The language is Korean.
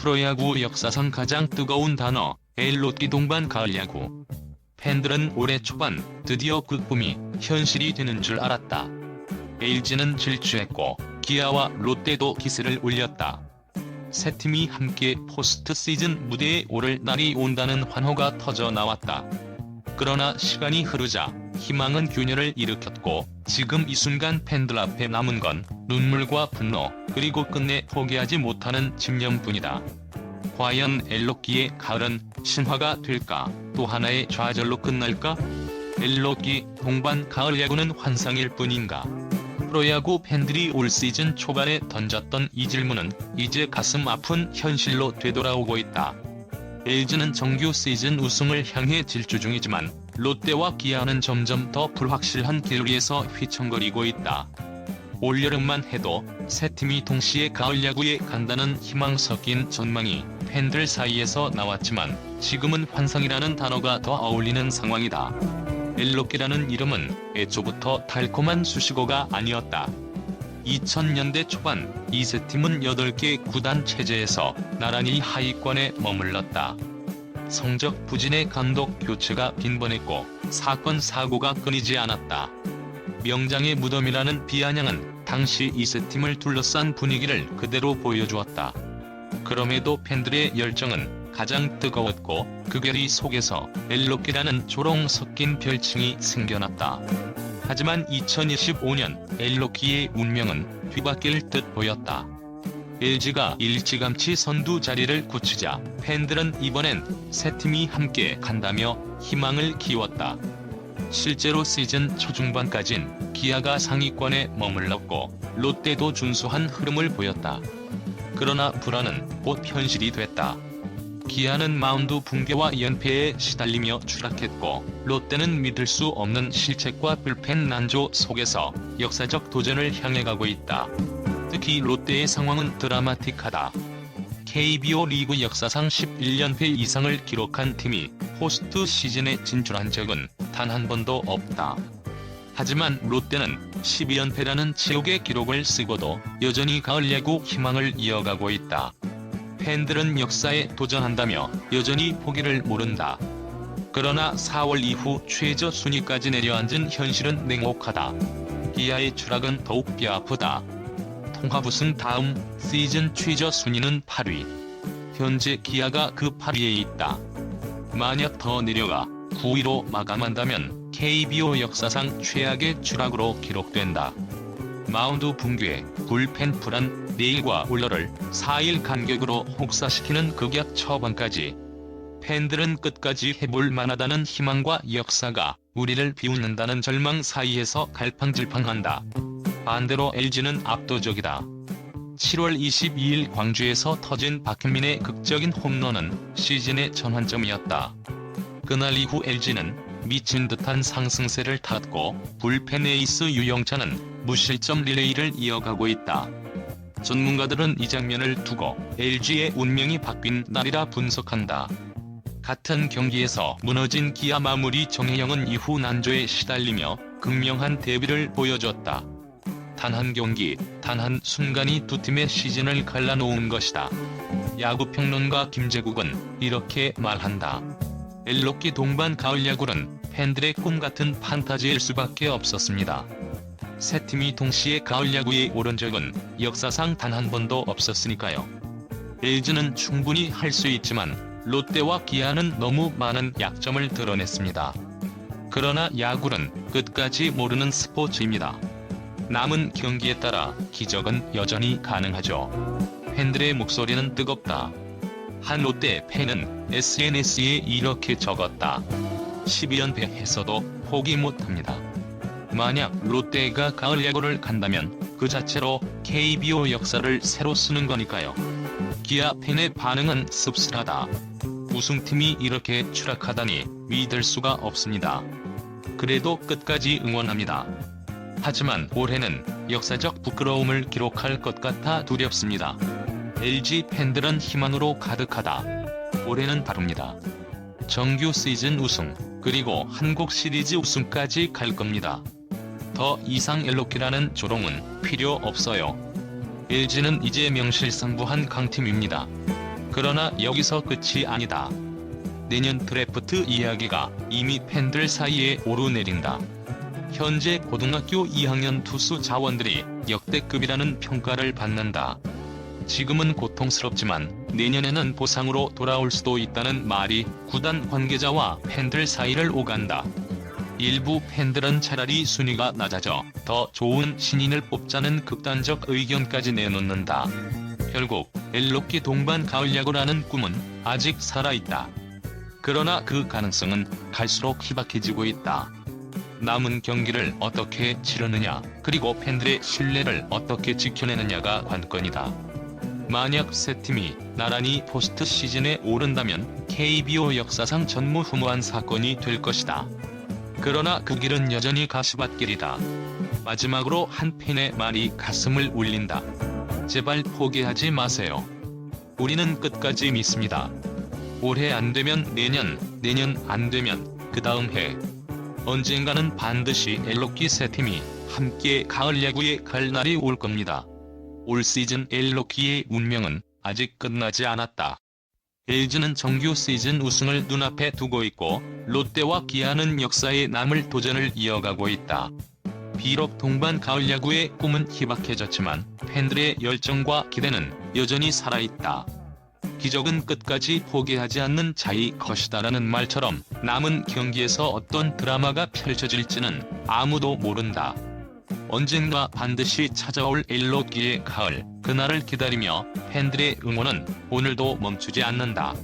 프로야구 역사상 가장 뜨거운 단어 엘롯기 동반 가을 야구. 팬들은 올해 초반 드디어 그 꿈이 현실이 되는 줄 알았다. LG는 질주했고 기아와 롯데도 기세를 올렸다. 세 팀이 함께 포스트 시즌 무대에 오를 날이 온다는 환호가 터져 나왔다. 그러나 시간이 흐르자 희망은 균열을 일으켰고 지금 이 순간 팬들 앞에 남은 건 눈물과 분노 그리고 끝내 포기하지 못하는 집념뿐이다. 과연 엘로끼의 가을은 신화가 될까 또 하나의 좌절로 끝날까? 엘로끼 동반 가을 야구는 환상일 뿐인가? 프로야구 팬들이 올 시즌 초반에 던졌던 이 질문은 이제 가슴 아픈 현실로 되돌아오고 있다. LG는 정규 시즌 우승을 향해 질주 중이지만 롯데와 기아는 점점 더 불확실한 길 위에서 휘청거리고 있다. 올여름만 해도 세 팀이 동시에 가을 야구에 간다는 희망 섞인 전망이 팬들 사이에서 나왔지만 지금은 환상이라는 단어가 더 어울리는 상황이다. 엘로끼라는 이름은 애초부터 달콤한 수식어가 아니었다. 2000년대 초반 이세 팀은 8개 구단 체제에서 나란히 하위권에 머물렀다. 성적 부진의 감독 교체가 빈번했고 사건 사고가 끊이지 않았다. 명장의 무덤이라는 비아냥은 당시 이세 팀을 둘러싼 분위기를 그대로 보여주었다. 그럼에도 팬들의 열정은 가장 뜨거웠고 그 결의 속에서 엘로끼라는 조롱 섞인 별칭이 생겨났다. 하지만 2025년 엘로키의 운명은 뒤바뀔 듯 보였다. LG가 일찌감치 선두 자리를 굳히자 팬들은 이번엔 세 팀이 함께 간다며 희망을 키웠다. 실제로 시즌 초중반까진 기아가 상위권에 머물렀고 롯데도 준수한 흐름을 보였다. 그러나 불안은 곧 현실이 됐다. 기아는 마운드 붕괴와 연패에 시달리며 추락했고 롯데는 믿을 수 없는 실책과 불펜 난조 속에서 역사적 도전을 향해 가고 있다. 특히 롯데의 상황은 드라마틱하다. KBO 리그 역사상 11연패 이상을 기록한 팀이 포스트 시즌에 진출한 적은 단 한 번도 없다. 하지만 롯데는 12연패라는 지옥의 기록을 쓰고도 여전히 가을 야구 희망을 이어가고 있다. 팬들은 역사에 도전한다며 여전히 포기를 모른다. 그러나 4월 이후 최저 순위까지 내려앉은 현실은 냉혹하다. 기아의 추락은 더욱 뼈아프다. 통합 우승 다음 시즌 최저 순위는 8위. 현재 기아가 그 8위에 있다. 만약 더 내려가 9위로 마감한다면 KBO 역사상 최악의 추락으로 기록된다. 마운드 붕괴, 불펜 불안, 내일과 울러를 4일 간격으로 혹사시키는 극약 처방까지 팬들은 끝까지 해볼 만하다는 희망과 역사가 우리를 비웃는다는 절망 사이에서 갈팡질팡한다. 반대로 LG는 압도적이다. 7월 22일 광주에서 터진 박현민의 극적인 홈런은 시즌의 전환점이었다. 그날 이후 LG는 미친 듯한 상승세를 탔고 불펜 에이스 유영찬은 무실점 리레이를 이어가고 있다. 전문가들은 이 장면을 두고 LG의 운명이 바뀐 날이라 분석한다. 같은 경기에서 무너진 기아 마무리 정혜영은 이후 난조에 시달리며 극명한 대비를 보여줬다. 단 한 경기, 단 한 순간이 두 팀의 시즌을 갈라놓은 것이다. 야구평론가 김재국은 이렇게 말한다. 엘로끼 동반 가을 야구는 팬들의 꿈 같은 판타지일 수밖에 없었습니다. 세 팀이 동시에 가을 야구에 오른 적은 역사상 단 한 번도 없었으니까요. LG는 충분히 할 수 있지만 롯데와 기아는 너무 많은 약점을 드러냈습니다. 그러나 야구는 끝까지 모르는 스포츠입니다. 남은 경기에 따라 기적은 여전히 가능하죠. 팬들의 목소리는 뜨겁다. 한 롯데 팬은 SNS에 이렇게 적었다. 12연패 했어도 포기 못합니다. 만약 롯데가 가을 야구를 간다면 그 자체로 KBO 역사를 새로 쓰는 거니까요. 기아 팬의 반응은 씁쓸하다. 우승팀이 이렇게 추락하다니 믿을 수가 없습니다. 그래도 끝까지 응원합니다. 하지만 올해는 역사적 부끄러움을 기록할 것 같아 두렵습니다. LG 팬들은 희망으로 가득하다. 올해는 다릅니다. 정규 시즌 우승, 그리고 한국 시리즈 우승까지 갈 겁니다. 더 이상 엘로키라는 조롱은 필요 없어요. LG는 이제 명실상부한 강팀입니다. 그러나 여기서 끝이 아니다. 내년 드래프트 이야기가 이미 팬들 사이에 오르내린다. 현재 고등학교 2학년 투수 자원들이 역대급이라는 평가를 받는다. 지금은 고통스럽지만 내년에는 보상으로 돌아올 수도 있다는 말이 구단 관계자와 팬들 사이를 오간다. 일부 팬들은 차라리 순위가 낮아져 더 좋은 신인을 뽑자는 극단적 의견까지 내놓는다. 결국 엘로키 동반 가을 야구라는 꿈은 아직 살아있다. 그러나 그 가능성은 갈수록 희박해지고 있다. 남은 경기를 어떻게 치르느냐, 그리고 팬들의 신뢰를 어떻게 지켜내느냐가 관건이다. 만약 세 팀이 나란히 포스트 시즌에 오른다면 KBO 역사상 전무후무한 사건이 될 것이다. 그러나 그 길은 여전히 가시밭길이다. 마지막으로 한 팬의 말이 가슴을 울린다. 제발 포기하지 마세요. 우리는 끝까지 믿습니다. 올해 안 되면 내년, 내년 안 되면 그 다음 해. 언젠가는 반드시 엘로키 세 팀이 함께 가을 야구에 갈 날이 올 겁니다. 올 시즌 엘로키의 운명은 아직 끝나지 않았다. LG는 정규 시즌 우승을 눈앞에 두고 있고 롯데와 기아는 역사에 남을 도전을 이어가고 있다. 비록 동반 가을 야구의 꿈은 희박해졌지만 팬들의 열정과 기대는 여전히 살아있다. 기적은 끝까지 포기하지 않는 자의 것이다라는 말처럼 남은 경기에서 어떤 드라마가 펼쳐질지는 아무도 모른다. 언젠가 반드시 찾아올 일로기의 가을, 그날을 기다리며 팬들의 응원은 오늘도 멈추지 않는다.